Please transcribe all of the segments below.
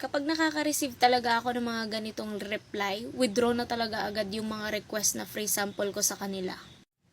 Kapag nakaka-receive talaga ako ng mga ganitong reply, withdraw na talaga agad yung mga request na free sample ko sa kanila.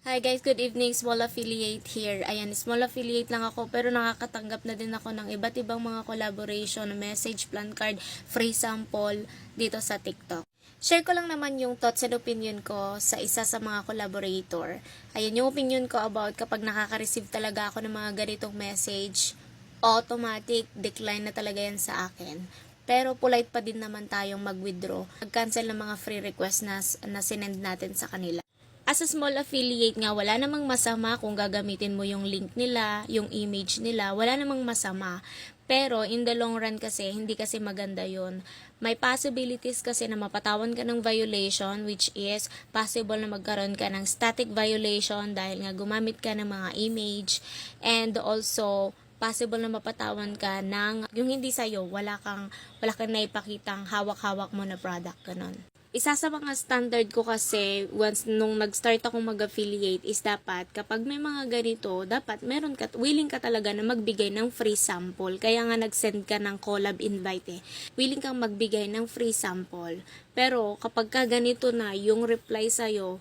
Hi guys, good evening. Small affiliate here. Ayan, small affiliate lang ako pero nakakatanggap na din ako ng iba't ibang mga collaboration, message, plan card, free sample dito sa TikTok. Share ko lang naman yung thoughts and opinion ko sa isa sa mga collaborator. Ayan, yung opinion ko about kapag nakaka-receive talaga ako ng mga ganitong message, automatic decline na talaga yan sa akin. Pero polite pa din naman tayong mag-withdraw. Mag-cancel ng mga free request na, na sinend natin sa kanila. As a small affiliate nga, wala namang masama kung gagamitin mo yung link nila, yung image nila, wala namang masama. Pero in the long run kasi, hindi kasi maganda yun. May possibilities kasi na mapatawan ka ng violation which is possible na magkaroon ka ng static violation dahil nga gumamit ka ng mga image and also possible na mapatawan ka ng yung hindi sa'yo, wala kang, wala kang naipakitang hawak-hawak mo na product, ganun isa sa mga standard ko kasi once nung nag-start akong mag-affiliate is dapat kapag may mga ganito, dapat meron ka, willing ka talaga na magbigay ng free sample. Kaya nga nag-send ka ng collab invite eh. Willing kang magbigay ng free sample. Pero kapag ka ganito na yung reply sa'yo,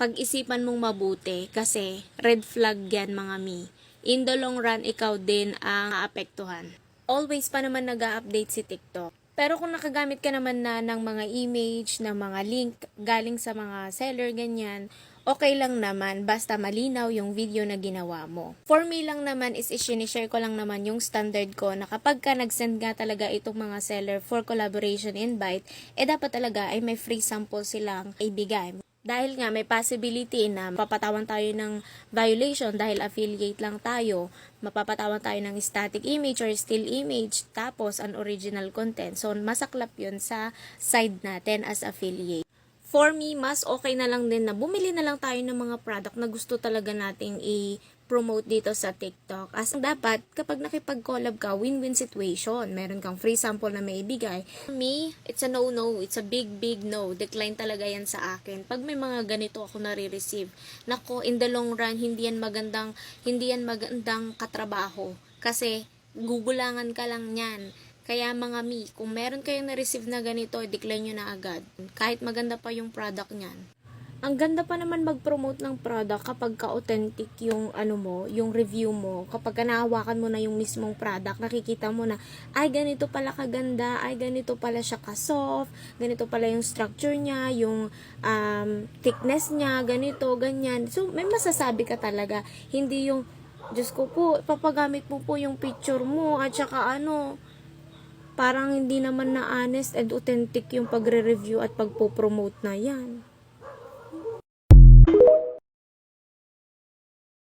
pag-isipan mong mabuti kasi red flag yan mga mi. In the long run, ikaw din ang maapektuhan. Always pa naman nag update si TikTok. Pero kung nakagamit ka naman na ng mga image, ng mga link galing sa mga seller, ganyan, okay lang naman basta malinaw yung video na ginawa mo. For me lang naman is i-share ko lang naman yung standard ko na kapag ka nag-send nga talaga itong mga seller for collaboration invite, eh dapat talaga ay may free sample silang ibigay. Dahil nga may possibility na mapapatawan tayo ng violation dahil affiliate lang tayo, mapapatawan tayo ng static image or still image tapos an original content. So masaklap yun sa side natin as affiliate. For me, mas okay na lang din na bumili na lang tayo ng mga product na gusto talaga nating i-promote dito sa TikTok. As dapat, kapag nakipag-collab ka, win-win situation. Meron kang free sample na may ibigay. Me, it's a no-no. It's a big, big no. Decline talaga yan sa akin. Pag may mga ganito ako nare-receive, nako, in the long run, hindi yan magandang, hindi yan magandang katrabaho. Kasi, gugulangan ka lang yan. Kaya mga mi, kung meron kayong na-receive na ganito, decline nyo na agad. Kahit maganda pa yung product niyan. Ang ganda pa naman mag-promote ng product kapag ka-authentic yung ano mo, yung review mo. Kapag ka nahawakan mo na yung mismong product, nakikita mo na, ay ganito pala kaganda, ay ganito pala siya ka-soft, ganito pala yung structure niya, yung um, thickness niya, ganito, ganyan. So, may masasabi ka talaga. Hindi yung, Diyos ko po, papagamit mo po yung picture mo at saka ano, parang hindi naman na honest and authentic yung pagre-review at pagpo-promote na yan.